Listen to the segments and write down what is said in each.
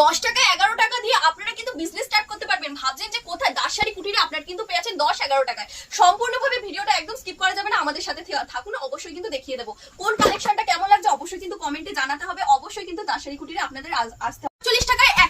দশ টাকা, এগারো টাকা দিয়ে আপনারা কিন্তু বিজনেস স্টার্ট করতে পারবেন। ভাবছেন যে কোথায়? দাসারি কুটিরে আপনার কিন্তু পেয়েছেন দশ, এগারো টাকায়। সম্পূর্ণভাবে ভিডিওটা একদম স্কিপ করা যাবে না, আমাদের সাথে থাকুন, অবশ্যই কিন্তু দেখিয়ে দেবো। কোন কালেকশনটা কেমন লাগছে অবশ্যই কিন্তু কমেন্টে জানাতে হবে। অবশ্যই কিন্তু দাসারি কুটিরে আপনাদের আসতে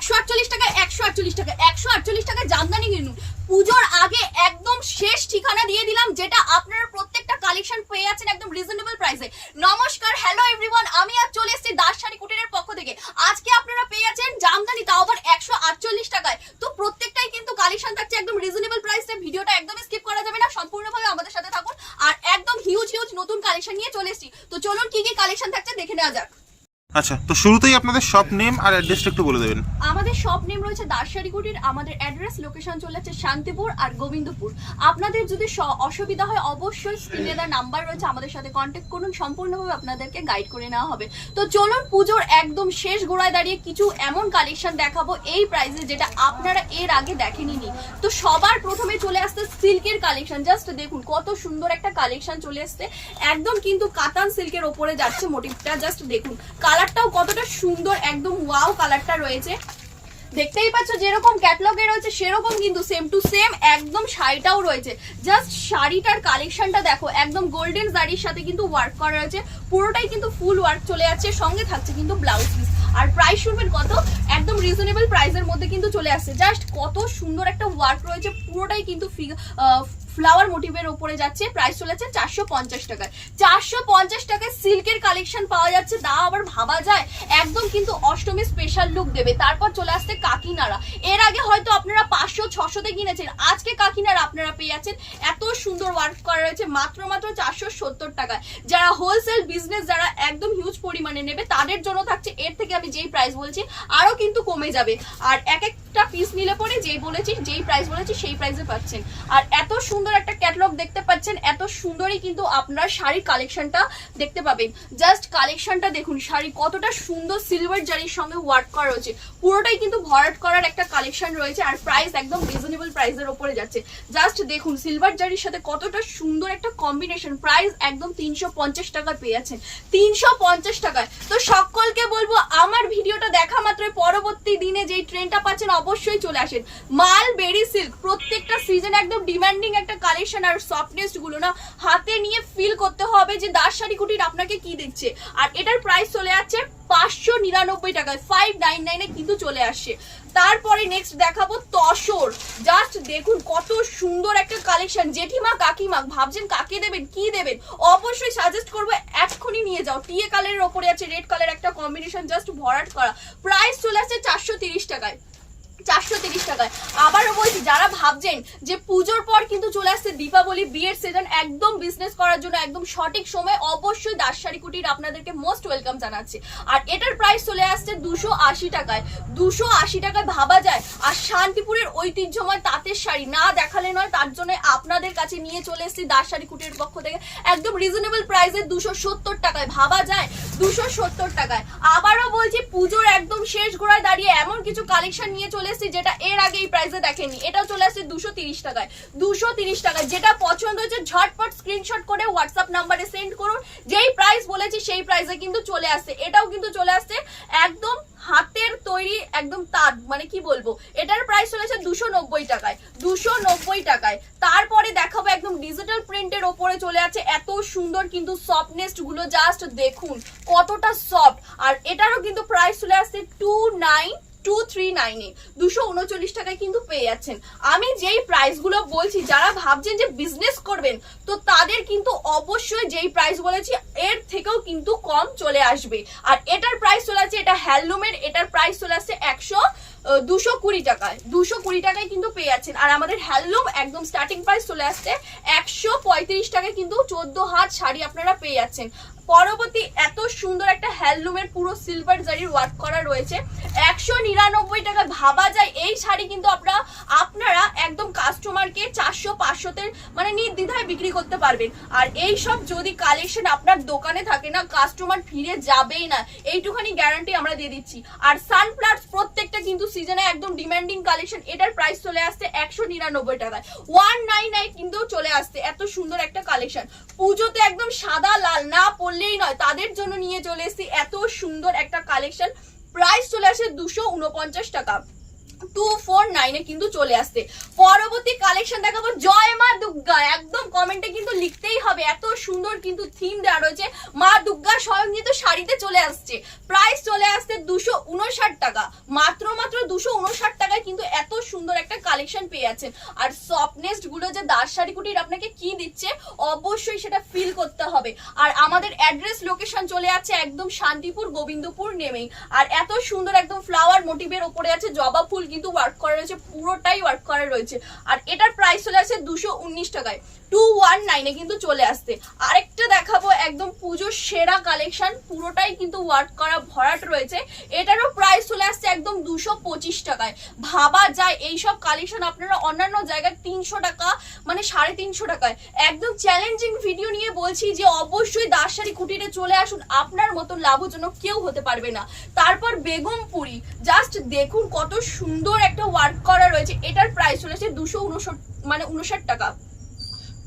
একশো আটচল্লিশ টাকায় একশো আটচল্লিশ টাকা, একশো আটচল্লিশ টাকায় জামদানি কিনুন। পুজোর আগে একদম শেষ ঠিকানা দিয়ে দিলাম, যেটা আপনারা প্রত্যেকটা কালেকশন পেয়ে যাচ্ছেন একদম রিজনেবল প্রাইসে নমস্কার হ্যালো এভরিওয়ান আমি আজ চলে এসেছি দাস শাড়ি কুটিরের পক্ষ থেকে। আজকে আপনারা পেয়ে যাচ্ছেন জামদানি, তাও আবার একশো আটচল্লিশ টাকায়। তো প্রত্যেকটাই কিন্তু কালেকশন থাকছে একদম রিজনেবল প্রাইসে ভিডিওটা একদম স্কিপ করা যাবে না, সম্পূর্ণভাবে আমাদের সাথে থাকুন। আর একদম হিউজ হিউজ নতুন কালেকশন নিয়ে চলে এসেছি। তো চলুন কি কি কালেকশন থাকছে দেখে নেওয়া যাক। আচ্ছা তো শুরুতেই আপনাদের শপ নেম আর অ্যাড্রেসটা একটু বলে দেবেন। আমাদের শপ নেম রয়েছে দাসসারি কুটির আমাদের অ্যাড্রেস লোকেশন চলে যাচ্ছে শান্তিপুর আর গোবিন্দপুর। আপনাদের যদি অসুবিধা হয়, অবশ্যই স্ক্রিনে দেওয়া নাম্বার রয়েছে, আমাদের সাথে কন্ট্যাক্ট করুন, সম্পূর্ণভাবে আপনাদেরকে গাইড করে নেওয়া হবে। তো চলুন, পুজোর একদম শেষ গোড়ায় দাঁড়িয়ে কিছু এমন কালেকশন দেখাবো, এই প্রাইসে যেটা আপনারা এর আগে দেখেনি তো সবার প্রথমে চলে আসছে সিল্কের কালেকশন জাস্ট দেখুন, কত সুন্দর একটা কালেকশন চলে আসছে একদম কিন্তু কাতান সিল্কের ওপরে যাচ্ছে মোটিভটা জাস্ট দেখুন। কালারটাও কতটা সুন্দর, একদম ওয়াও কালারটা রয়েছে। দেখতেই পাচ্ছ যেরকম ক্যাটলগে রয়েছে, সেরকম কিন্তু সেম টু সেম একদম শাড়িটাও রয়েছে। জাস্ট শাড়িটার কালেকশনটা দেখো, একদম গোল্ডেন শাড়ির সাথে কিন্তু ওয়ার্ক করা রয়েছে। পুরোটাই কিন্তু ফুল ওয়ার্ক চলে যাচ্ছে সঙ্গে থাকছে কিন্তু ব্লাউজ পিস আর প্রাইস শুনবেন কত? একদম রিজনেবল প্রাইসের মধ্যে কিন্তু চলে আসছে। জাস্ট কত সুন্দর একটা ওয়ার্ক রয়েছে, পুরোটাই কিন্তু ফ্লাওয়ার মোটিভের উপরে যাচ্ছে প্রাইস চলেছে চারশো পঞ্চাশ টাকায়। চারশো পঞ্চাশ টাকায় সিল্কের কালেকশন পাওয়া যাচ্ছে। তা আবার ভাবা যায়, একদম কিন্তু অষ্টমী স্পেশাল লুক দেবে। তারপর চলে আসছে কাকিনারা এর আগে হয়তো আপনারা পাঁচশো ছশোতে কিনেছেন, আজকে কাকিনারা আপনারা পেয়ে যাচ্ছেন। এত সুন্দর ওয়ার্ক করা রয়েছে, মাত্র মাত্র চারশো সত্তর টাকায়। যারা হোলসেল বিজনেস যারা একদম হিউজ পরিমাণে নেবে, তাদের জন্য থাকছে, এর থেকে আমি যেই প্রাইস বলছি, আরও কিন্তু কমে যাবে। আর এক একটা পিস নিলে পরে যেই বলেছি, যেই প্রাইস বলেছি, সেই প্রাইসে পাচ্ছেন। আর এত সুন্দর একটা ক্যাটলগ দেখতে পাচ্ছেন, এত সুন্দরই কিন্তু আপনার শাড়ির কালেকশনটা দেখতে পাবেন। জাস্ট কালেকশনটা দেখুন, শাড়ি কতটা সুন্দর সিলভার জারির সঙ্গে ওয়ার্ক করা রয়েছে। পুরোটাই কিন্তু ভরাট করার একটা কালেকশন রয়েছে আর প্রাইস একদম রিজনেবল প্রাইসের ওপরে যাচ্ছে। জাস্ট দেখুন সিলভার জারির সাথে কতটা সুন্দর একটা কম্বিনেশন প্রাইস একদম তিনশো পঞ্চাশ টাকা পেয়ে যাচ্ছেন। তিনশো পঞ্চাশ টাকায়। তো সকলকে বলব, আমার ভিডিওটা দেখা মাত্র পরবর্তী দিনে যেই ট্রেনটা পাচ্ছেন, অবশ্যই চলে আসেন। মাল বেরি সিল্ক প্রত্যেকটা সিজন একদম ডিমান্ডিং একটা কালেকশন আর সফটনেস গুলো না হাতে নিয়ে ফিল করতে হবে যে দাস শাড়ি কুটির আপনাকে কি দিচ্ছে আর এটার প্রাইস চলে যাচ্ছে পাঁচশো নিরানব্বই টাকায় ফাইভ নাইন নাইনে কিন্তু চলে আসছে। তারপরে নেক্সট দেখাবো তসর। জাস্ট দেখুন কত সুন্দর একটা কালেকশন জেঠিমা, কাকিমা, ভাবছেন কাকে দেবেন, কি দেবেন? অবশ্যই সাজেস্ট করব এক্ষুনি নিয়ে যাও। টিএ কালারের ওপরে আছে রেড কালার একটা কম্বিনেশন জাস্ট ভরাট করা। প্রাইস চলে আসছে চারশো তিরিশ টাকায়। চারশো তিরিশ টাকায়। আবারও বলছি, যারা ভাবছেন যে পুজোর পর কিন্তু চলে আসছে দীপাবলি, বিয়ের সিজন একদম বিজনেস করার জন্য, একদম সঠিক সময়, অবশ্যই দাসশাড়ি কুটির আপনাদেরকে মোস্ট ওয়েলকাম জানাচ্ছে। আর এটার প্রাইস চলে আসছে দুশো আশি টাকায়। দুশো আশি টাকায় ভাবা যায়, আর শান্তিপুরের ঐতিহ্যময় তাঁতের শাড়ি না দেখালে নয়, তার জন্য আপনাদের কাছে নিয়ে চলে এসেছি দাসশাড়ি কুটির পক্ষ থেকে। একদম রিজনেবল প্রাইসে দুশো সত্তর টাকায়, ভাবা যায়, দুশো সত্তর টাকায়। আবারও বলছি, পুজোর একদম শেষ গোড়ায় দাঁড়িয়ে এমন কিছু কালেকশন নিয়ে চলে এসেছি, যেটা এর আগে এই প্রাইসে দেখেনি। এটাও চলে আসছে দুশো তিরিশ টাকায়। দুশো তিরিশ টাকায় যেটা পছন্দ হচ্ছে ঝটপট স্ক্রিনশট করে হোয়াটসঅ্যাপ নাম্বারে সেন্ড করুন। যেই প্রাইস বলেছি, সেই প্রাইসে কিন্তু চলে আসছে। এটাও কিন্তু চলে আসছে একদম হাতের তৈরি, একদম তাঁত মানে কি বলব? এটার প্রাইস চলেছে দুশো নব্বই টাকায়। দুশো নব্বই টাকায়। তারপরে দেখাবো একদম ডিজিটাল প্রিন্টের ওপরে চলে আছে। এত সুন্দর কিন্তু সফটনেসগুলো জাস্ট দেখুন, কতটা সফট আর এটারও কিন্তু প্রাইস চলে আসছে টু নাইন টু থ্রি নাইনে দুশো উনচল্লিশ টাকায় কিন্তু পেয়ে যাচ্ছেন। আমি যেই প্রাইসগুলো বলছি, যারা ভাবছেন যে বিজনেস করবেন, তো তাদের কিন্তু অবশ্যই যেই প্রাইস বলেছি, এর থেকেও কিন্তু কম চলে আসবে। আর এটার প্রাইস চলে আসছে, এটা হ্যান্ডলুমের এটার প্রাইস চলে আসছে একশো দুশো কুড়ি টাকায়। দুশো কুড়ি টাকায় কিন্তু পেয়ে যাচ্ছেন। আর আমাদের হ্যান্ডলুম একদম স্টার্টিং প্রাইস চলে আসছে, একশো পঁয়ত্রিশ টাকায় কিন্তু চোদ্দ হাত শাড়ি আপনারা পেয়ে যাচ্ছেন। পরবর্তী এত সুন্দর একটা হ্যান্ডলুমের পুরো সিলভার জারির ওয়ার্ক করা রয়েছে। একশো নিরানব্বই টাকা ভাবা যায়। এই শাড়ি কিন্তু আপনারা আপনারা একদম কাস্টমারকে চারশো পাঁচশোতে মানে নির্দ্বিধায় বিক্রি করতে পারবেন। আর এই সব যদি কালেকশন আপনার দোকানে থাকে না কাস্টমার ফিরে যাবেই না। এইটুখানি গ্যারান্টি আমরা দিয়ে দিচ্ছি। আর সানপ্লাস প্রত্যেকটা কিন্তু সিজনে একদম ডিমান্ডিং কালেকশন এটার প্রাইস চলে আসছে একশো নিরানব্বই টাকায়। ওয়ান নাইন নাইন কিন্তু চলে আসছে এত সুন্দর একটা কালেকশন পুজোতে একদম সাদা, লাল, না পড়লেই নয়, তাদের জন্য নিয়ে চলে এসেছি এত সুন্দর একটা কালেকশন প্রাইস চলে আসে দুশো উনপঞ্চাশ টাকা। টু ফোর নাইনে কিন্তু চলে আসছে। পরবর্তী কালেকশন দেখাবো জয় মা দুর্গা। একদম কমেন্টে কিন্তু লিখতেই হবে, এত সুন্দর কিন্তু থিম দেওয়া রয়েছে। মা দুর্গা স্বয়ং কিন্তু শাড়িতে চলে আসছে। প্রাইস চলে আসছে দুশো উনষাট টাকা। মাত্র মাত্র দুশো উনষাট টাকায় কিন্তু এত সুন্দর একটা কালেকশন পেয়ে যাচ্ছেন। আর সফটনেসগুলো যে দাস শাড়ি কুটির আপনাকে কি দিচ্ছে, অবশ্যই সেটা ফিল করতে হবে। আর আমাদের অ্যাড্রেস লোকেশন চলে যাচ্ছে একদম শান্তিপুর গোবিন্দপুর নেমেই। আর এত সুন্দর একদম ফ্লাওয়ার মোটিভের ওপরে আছে জবা ফুল কিন্তু ওয়ার্ক করা রয়েছে পুরোটাই ওয়ার্ক করা রয়েছে। আর এটার প্রাইস চলে আসছে দুশো উনিশ টাকায়। টু ওয়ান কিন্তু চলে আসছে। আরেকটা দেখাবো, একদম পুজোর সেরা কালেকশন পুরোটাই কিন্তু ওয়ার্ক করা ভরাট রয়েছে। এটারও প্রাইস চলে আসছে একদম দুশো পঁচিশ টাকায়। ভাবা যায়, এইসব কালেকশন আপনারা অন্যান্য জায়গায় তিনশো টাকা মানে সাড়ে তিনশো টাকায়। একদম চ্যালেঞ্জিং ভিডিও নিয়ে বলছি যে, অবশ্যই দাসসারি কুটিরে চলে আসুন। আপনার মতো লাভজনক কেউ হতে পারবে না। তারপর বেগমপুরি জাস্ট দেখুন কত সুন্দর একটা ওয়ার্ক করা রয়েছে এটার প্রাইস চলেছে দুশো উনষট মানে উনষাট টাকা।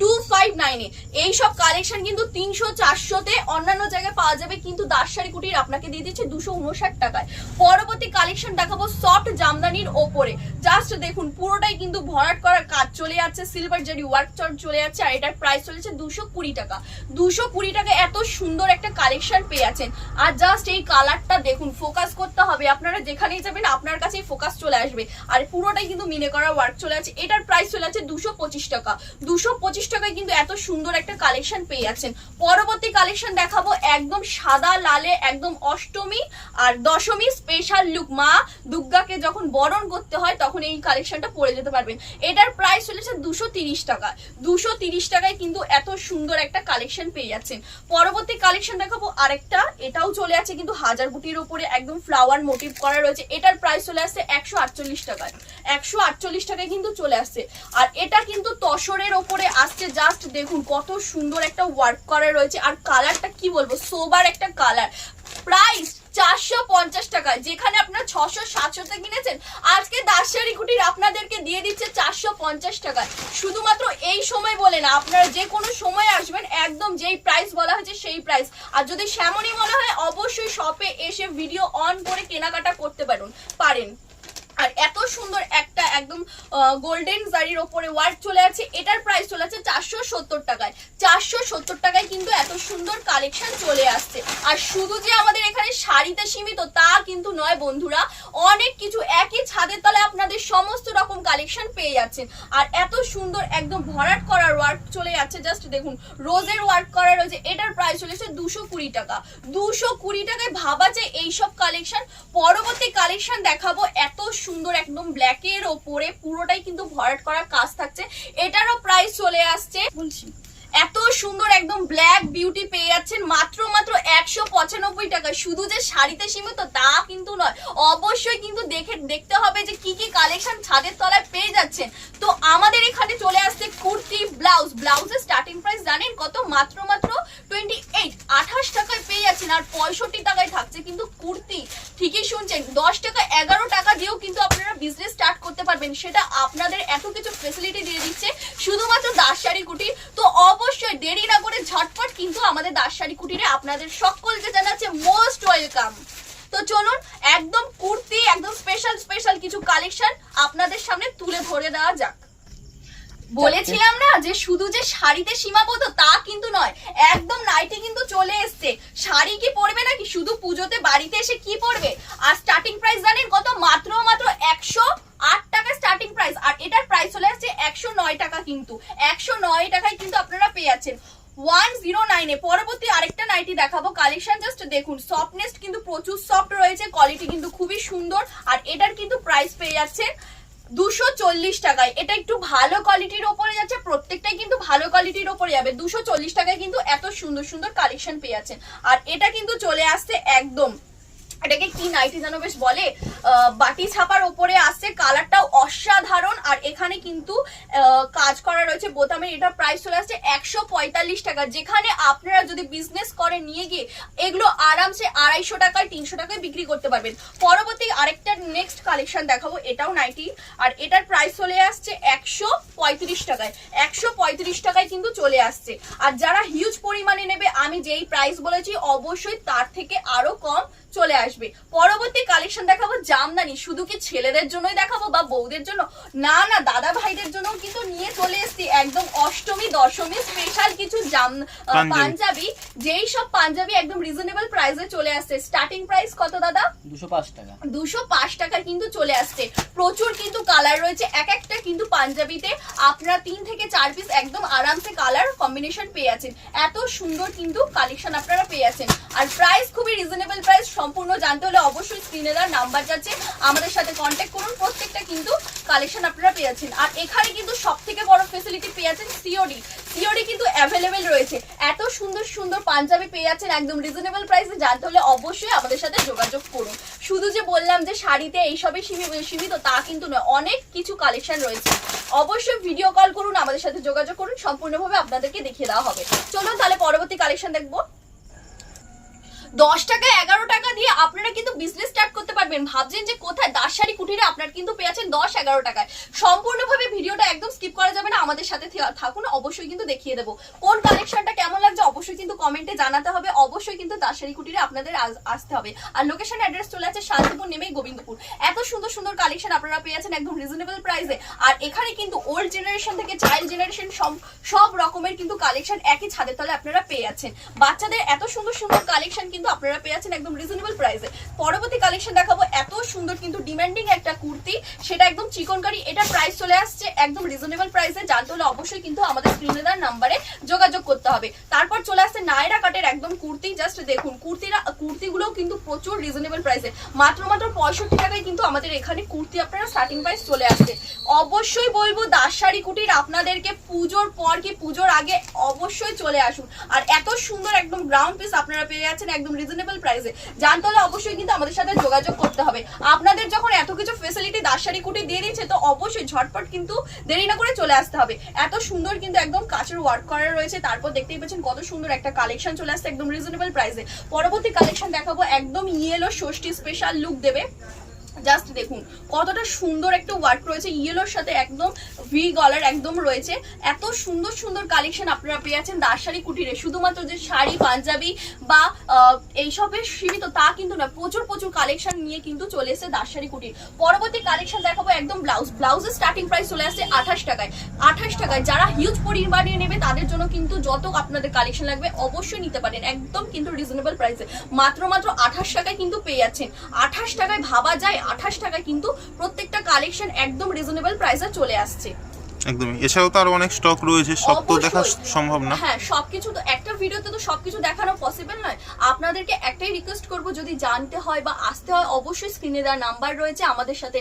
টু ফাইভ নাইনে এইসব কালেকশন কিন্তু তিনশো, চারশোতে অন্যান্য জায়গায় পাওয়া যাবে, কিন্তু দাসসারি কুটির আপনাকে দিয়ে দিচ্ছে দুশো উনষাট টাকায়। পরবর্তী কালেকশন দেখাবো সফট জামদানির ওপরে। জাস্ট দেখুন, পুরোটাই কিন্তু ভরাট করার কাজ চলে যাচ্ছে সিলভার জারি ওয়ার্ক চট চলে যাচ্ছে, আর এটার প্রাইস চলেছে দুশো কুড়ি টাকা। দুশো কুড়ি টাকা এত সুন্দর একটা কালেকশন পেয়ে আছেন আর জাস্ট এই কালারটা দেখুন ফোকাস করতে হবে। আপনারা যেখানেই যাবেন, আপনার কাছেই ফোকাস চলে আসবে। আর পুরোটাই কিন্তু মিনে করা ওয়ার্ক চলে আছে এটার প্রাইস চলে আছে দুশো পঁচিশ টাকা। দুশো পঁচিশ টাকায় কিন্তু এত সুন্দর একটা কালেকশন পেয়ে যাচ্ছেন। পরবর্তী কালেকশন দেখাবো একদম সাদা লালে, একদম অষ্টমী আর দশমী স্পেশাল লুক মা দুর্গাকে যখন বরণ করতে হয়, তখন এই কালেকশনটা পরে যেতে পারবেন। এটার প্রাইস চলেছে দুশো টাকা। দুশো তিরিশ টাকায় কিন্তু এত সুন্দর একটা কালেকশন পেয়ে যাচ্ছেন। পরবর্তী কালেকশন দেখাবো আরেকটা। এটাও চলে আছে কিন্তু হাজার বুটির উপরে একদম ফ্লাওয়ার মোটিভ করা রয়েছে। এটার প্রাইস চলে আসছে একশো আটচল্লিশ টাকায়। একশো আটচল্লিশ টাকায় কিন্তু চলে আসছে। আর এটা কিন্তু তসরের ওপরে আসছে জাস্ট দেখুন কত সুন্দর একটা ওয়ার্ক করা রয়েছে। আর কালারটা কি বলব? সোবার একটা কালার প্রাইস চারশো পঞ্চাশ টাকা। যেখানে আপনার ছশো, সাতশোতে কিনেছেন, আজকে দাসেরি কুটির আপনাদেরকে দিয়ে দিচ্ছে চারশো পঞ্চাশ টাকায় শুধুমাত্র এই সময় বলে না, আপনারা যে কোনো সময় আসবেন, একদম যেই প্রাইস বলা হয়েছে সেই প্রাইস আর যদি সেমনই মনে হয়, অবশ্যই শপে এসে ভিডিও অন করে কেনাকাটা করতে পারেন পারেন। আর এত সুন্দর একটা একদম গোল্ডেন জারির ওপরে ওয়ার্ক চলে আছে। এটার প্রাইস চলে আছে চারশো সত্তর টাকায়। চারশো সত্তর টাকায় কিন্তু এত সুন্দর কালেকশন চলে আসছে। আর শুধু যে আমাদের এখানে শাড়িতে সীমিত তা কিন্তু নয় বন্ধুরা, অনেক কিছু একই ছাদের তলায় আপনাদের সমস্ত রকম কালেকশন পেয়ে যাচ্ছেন। আর এত সুন্দর একদম ভরাট করার ওয়ার্ক চলে যাচ্ছে। জাস্ট দেখুন রোজের ওয়ার্ক করা রয়েছে এটার প্রাইস চলে চলেছে দুশো কুড়ি টাকা। দুশো কুড়ি টাকায় ভাবা যে এইসব কালেকশন পরবর্তী কালেকশন দেখাবো এত সুন্দর একদম ব্ল্যাকের ওপরে পুরোটাই কিন্তু ভরাট করা কাজ থাকছে। এটারও প্রাইস চলে আসছে। বলছি। এত সুন্দর একদম ব্ল্যাক বিউটি পেয়ে যাচ্ছেন মাত্র মাত্র একশো পঁচানব্বই টাকা শুধু যে শাড়িতে সীমিত তা কিন্তু নয়। অবশ্যই কিন্তু দেখে দেখতে হবে যে কি কি কালেকশন ছাদের তলায় পেয়ে যাচ্ছেন। তো আমাদের এখানে চলে আসছে কুর্তি ব্লাউজ ব্লাউজের স্টার্টিং প্রাইস জানেন কত? মাত্র মাত্র টোয়েন্টি এইট আঠাশ টাকায় পেয়ে যাচ্ছেন। আর পঁয়ষট্টি টাকায় থাকছে কিন্তু কুর্তি। ঠিকই শুনছেন দশ টাকা এগারো টাকা দিয়েও কিন্তু আপনারা বিজনেস স্টার্ট করতে পারবেন। সেটা আপনাদের এত কিছু ফেসিলিটি দিয়ে দিচ্ছে, শুধুমাত্র দাস শাড়ি কুটির তো অবশ্যই দেরি না করে ঝটপট কিন্তু আমাদের দাস শাড়ি কুটিরে আপনাদের সকলকে জানাচ্ছে মোস্ট ওয়েলকাম তো চলুন, একদম কুর্তি, একদম স্পেশাল স্পেশাল কিছু কালেকশন আপনাদের সামনে তুলে ধরে দেওয়া যাক। বলেছিলাম না যে শুধু যে শাড়িতে সীমাবদ্ধ তা কিন্তু নয়, একদম নাইটি কিন্তু চলে এসছে। শাড়ি কি পরবে নাকি? শুধু পুজোতে বাড়িতে এসে কি পরবে? আর স্টার্টিং প্রাইস জানেন কত? মাত্র মাত্র একশো আট স্টার্টিং প্রাইস আর এটার প্রাইস চলে আসছে একশো নয় টাকা কিন্তু। একশো নয় টাকায় কিন্তু আপনারা পেয়ে যাচ্ছেন। ওয়ান জিরো নাইনে পরবর্তী আরেকটা নাইটি দেখাবো। কালেকশন জাস্ট দেখুন সফটনেস কিন্তু প্রচুর সফট রয়েছে কোয়ালিটি কিন্তু খুবই সুন্দর, আর এটার কিন্তু প্রাইস পেয়ে যাচ্ছে দুশো চল্লিশ টাকায়। এটা একটু ভালো কোয়ালিটির ওপরে যাচ্ছে, প্রত্যেকটাই কিন্তু ভালো কোয়ালিটির ওপরে যাবে। দুশো চল্লিশ টাকায় কিন্তু এত সুন্দর সুন্দর কালেকশন পেয়ে যাচ্ছেন। আর এটা কিন্তু চলে আসছে একদম এটাকে কি নাইটি যেন বেশ বলে বাটি ছাপার ওপরে আসছে, কালারটাও অসাধারণ। আর এখানে কিন্তু কাজ করা রয়েছে বোতামের এটা প্রাইস চলে আসছে একশো পঁয়তাল্লিশ টাকা। যেখানে আপনারা যদি বিজনেস করে নিয়ে গিয়ে এগুলো আরামসে আড়াইশো টাকায়, তিনশো টাকায় বিক্রি করতে পারবেন। পরবর্তী আরেকটা নেক্সট কালেকশন দেখাবো, এটাও নাইটি। আর এটার প্রাইস চলে আসছে একশো পঁয়ত্রিশ টাকায়। একশো পঁয়ত্রিশ টাকায় কিন্তু চলে আসছে। আর যারা হিউজ পরিমাণে নেবে, আমি যেই প্রাইস বলেছি, অবশ্যই তার থেকে আরও কম চলে আসবে। আসবে। পরবর্তী কালেকশন দেখাবো জামদানি। শুধু কি ছেলেদের জন্যই দেখাবো বা বউদের জন্য? না না দাদা ভাইদের জন্য কিন্তু নিয়ে চলে এসেছি। একদম অষ্টমী দশমী স্পেশাল কিছু জাম পাঞ্জাবি। যেই সব পাঞ্জাবি একদম রিজনেবল প্রাইসে চলে আসছে। স্টার্টিং প্রাইস কত দাদা? দুশো পাঁচ টাকা। দুশো পাঁচ টাকার কিন্তু চলে আসছে। প্রচুর কিন্তু কালার রয়েছে। এক একটা কিন্তু পাঞ্জাবিতে আপনারা তিন থেকে চার পিস একদম আরামসে কালার কম্বিনেশন পেয়ে আছেন। এত সুন্দর কিন্তু কালেকশন আপনারা পেয়ে আছেন। আর প্রাইস খুবই রিজনেবল প্রাইস সম্পূর্ণ জানতে হলে অবশ্যই স্ক্রিনে দেওয়ার নাম্বার যাচ্ছে আমাদের সাথে কন্ট্যাক্ট করুন। প্রত্যেকটা কিন্তু কালেকশন আপনারা পেয়ে আছেন আর এখানে কিন্তু সব থেকে বড় ফেসিলিটি পেয়েছেন সিওডি সিওডি কিন্তু অ্যাভেলেবেল রয়েছে। এত সুন্দর সুন্দর পাঞ্জাবি পেয়ে যাচ্ছেন একদম রিজনেবল প্রাইসে জানতে হলে অবশ্যই আমাদের সাথে যোগাযোগ করুন। শুধু যে বললাম যে শাড়িতে এইসবই সীমি- সীমিত, তা কিন্তু নয়। অনেক কিছু কালেকশন রয়েছে। অবশ্যই ভিডিও কল করুন, আমাদের সাথে যোগাযোগ করুন। সম্পূর্ণভাবে আপনাদেরকে দেখিয়ে দেওয়া হবে। চলুন তাহলে পরবর্তী কালেকশন দেখব। দশ টাকা, এগারো টাকা দিয়ে আপনারা কিন্তু বিজনেস স্টার্ট করতে পারবেন। ভাবছেন যে কোথায়? দাসশাড়ি কুটিরে আপনার কিন্তু পেয়েছেন দশ, এগারো টাকায়। সম্পূর্ণভাবে ভিডিওটা একদম স্কিপ করা যাবে না, আমাদের সাথে থাকুন, অবশ্যই কিন্তু দেখিয়ে দেবো। কোন কালেকশনটা কেমন লাগছে অবশ্যই কিন্তু কমেন্টে জানাতে হবে। অবশ্যই কিন্তু দাসশাড়ি কুটিরে আপনাদের আসতে হবে। আর লোকেশন অ্যাড্রেস চলে আছে শান্তিপুর, নেমেই গোবিন্দপুর। এত সুন্দর সুন্দর কালেকশন আপনারা পেয়েছেন একদম রিজনেবল প্রাইসে আর এখানে কিন্তু ওল্ড জেনারেশন থেকে চাইল্ড জেনারেশন সব রকমের কিন্তু কালেকশন একই ছাদের তলে আপনারা পেয়ে যাচ্ছেন। বাচ্চাদের এত সুন্দর সুন্দর কালেকশন কিন্তু আপনারা পেয়ে যাচ্ছেন একদম রিজনেবল প্রাইসে পরবর্তী কালেকশন দেখাবো, এত সুন্দর কিন্তু ডিমান্ডিং একটা কুর্তি, সেটা একদম চিকনকারি, এটার প্রাইস চলে আসছে একদম রিজনেবল প্রাইসে জানতে হলে অবশ্যই কিন্তু আমাদের স্ক্রিনে দেওয়ার নাম্বারে যোগাযোগ করতে হবে। তারপর চলে আসছে নায়রা কাটের একদম কুর্তি জাস্ট দেখুন, কুর্তিরা, কুর্তিগুলোও কিন্তু প্রচুর রিজনেবল প্রাইসে মাত্র মাত্র পঁয়ষট্টি টাকায় কিন্তু আমাদের এখানে কুর্তি আপনারা স্টার্টিং প্রাইস চলে আসছে। অবশ্যই বলব দাসশাড়ি কুটির আপনাদেরকে পুজোর পর কি পুজোর আগে অবশ্যই চলে আসুন। আর এত সুন্দর একদম গ্রাউন্ড পিস আপনারা পেয়ে যাচ্ছেন একদম রিজনেবল প্রাইসে জানতে হলে অবশ্যই কিন্তু আমাদের সাথে যোগাযোগ করতে হবে। আপনাদের যখন এত কিছু ফেসিলিটি দাসশাড়ি কুটির দিয়ে দিচ্ছে তো অবশ্যই ঝটপট কিন্তু দেরি না করে চলে আসতে হবে। এত সুন্দর কিন্তু একদম কাচের ওয়ার্ক করা রয়েছে, তারপর দেখতেই পাচ্ছেন কত সুন্দর একটা কালেকশন চলে আসছে একদম রিজনেবল প্রাইসে পরবর্তী কালেকশন দেখাবো একদম ইয়েলো ষষ্ঠী স্পেশাল লুক দেবে। জাস্ট দেখুন, কতটা সুন্দর একটা ওয়ার্ক রয়েছে। ইয়েলোর সাথে একদম ভি গলার একদম রয়েছে। এত সুন্দর সুন্দর কালেকশন আপনারা পেয়ে আছেন দাসশাড়ি কুটিরে। শুধুমাত্র যে শাড়ি, পাঞ্জাবি বা এইসবের সীমিত, তা কিন্তু না, প্রচুর প্রচুর কালেকশন নিয়ে কিন্তু চলে এসেছে দাসশাড়ি কুটির। পরবর্তী কালেকশন দেখাবো একদম ব্লাউজ ব্লাউজের স্টার্টিং প্রাইস চলে আসছে আঠাশ টাকায়। আঠাশ টাকায়। যারা হিউজ পরিমাণে নেবে, তাদের জন্য কিন্তু যত আপনাদের কালেকশন লাগবে, অবশ্যই নিতে পারেন। একদম কিন্তু রিজনেবল প্রাইসে মাত্র মাত্র আঠাশ টাকায় কিন্তু পেয়ে যাচ্ছেন। আঠাশ টাকায় ভাবা যায় আঠাশ টাকায় কিন্তু প্রত্যেকটা কালেকশন একদম রিজনেবল প্রাইসে চলে আসছে। একদমই। এছাড়াও তো আরও অনেক স্টক রয়েছে সব তো দেখা সম্ভব না। হ্যাঁ সবকিছু তো একটা ভিডিওতে তো সবকিছু দেখানো পসিবল নয়। আপনাদেরকে একটাই রিকোয়েস্ট করব যদি জানতে হয় বা আসতে হয় অবশ্যই স্ক্রিনে দেওয়া নাম্বার রয়েছে আমাদের সাথে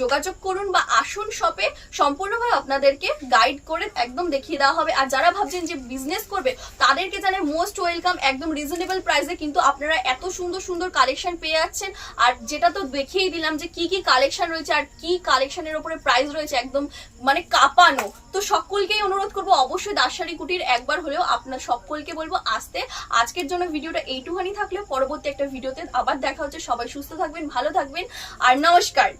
যোগাযোগ করুন বা আসুন শপে সম্পূর্ণভাবে আপনাদেরকে গাইড করে একদম দেখিয়ে দেওয়া হবে। আর যারা ভাবছেন যে বিজনেস করবে তাদেরকে জানাই মোস্ট ওয়েলকাম একদম রিজনেবল প্রাইসে কিন্তু আপনারা এত সুন্দর সুন্দর কালেকশন পেয়ে যাচ্ছেন। আর যেটা তো দেখিয়েই দিলাম যে কি কি কালেকশন রয়েছে আর কি কালেকশনের উপরে প্রাইস রয়েছে একদম মানে কাঁপানো। তো সকলকেই অনুরোধ করব, অবশ্যই দাসারি কুটির একবার হলেও আপনার সকলকে বলব আসতে। আজকের জন্য ভিডিওটা এইটুখানি থাকলেও পরবর্তী একটা ভিডিওতে আবার দেখা হচ্ছে। সবাই সুস্থ থাকবেন, ভালো থাকবেন। আর নমস্কার।